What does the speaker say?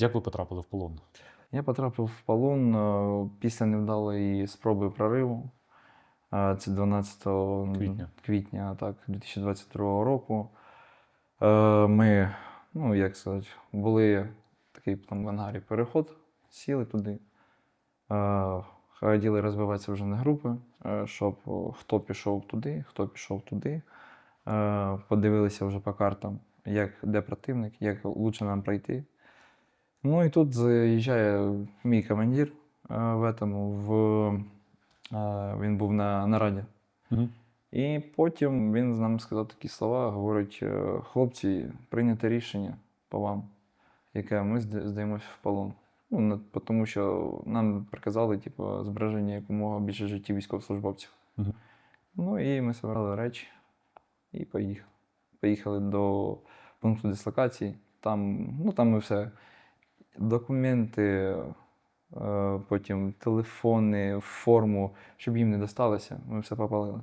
Як ви потрапили в полон? Я потрапив в полон е, після невдалої спроби прориву. Е, Це 12 Квітня. квітня так, 2022 року. Е, Ми, ну як сказати, були такий там в ангарі переход, сіли туди. Хотіли розбиватися вже на групи, щоб хто пішов туди, хто пішов туди. Подивилися вже по картам, як, де противник, як лучше нам пройти. Ну і тут заїжджає мій командир е, в этому, в, е, він був на нараді. Угу. І потім він з нами сказав такі слова, говорить: е, хлопці, прийняте рішення по вам, яке ми здаємося в полон. Ну, тому що нам приказали, типу, збереження якомога більше життів військовослужбовців. Мгм. Ну і ми збирали речі і поїхали. Поїхали до пункту дислокації. Там, ну, там ми все. Документи, е, потім телефони, форму, щоб їм не досталося, ми все попалили.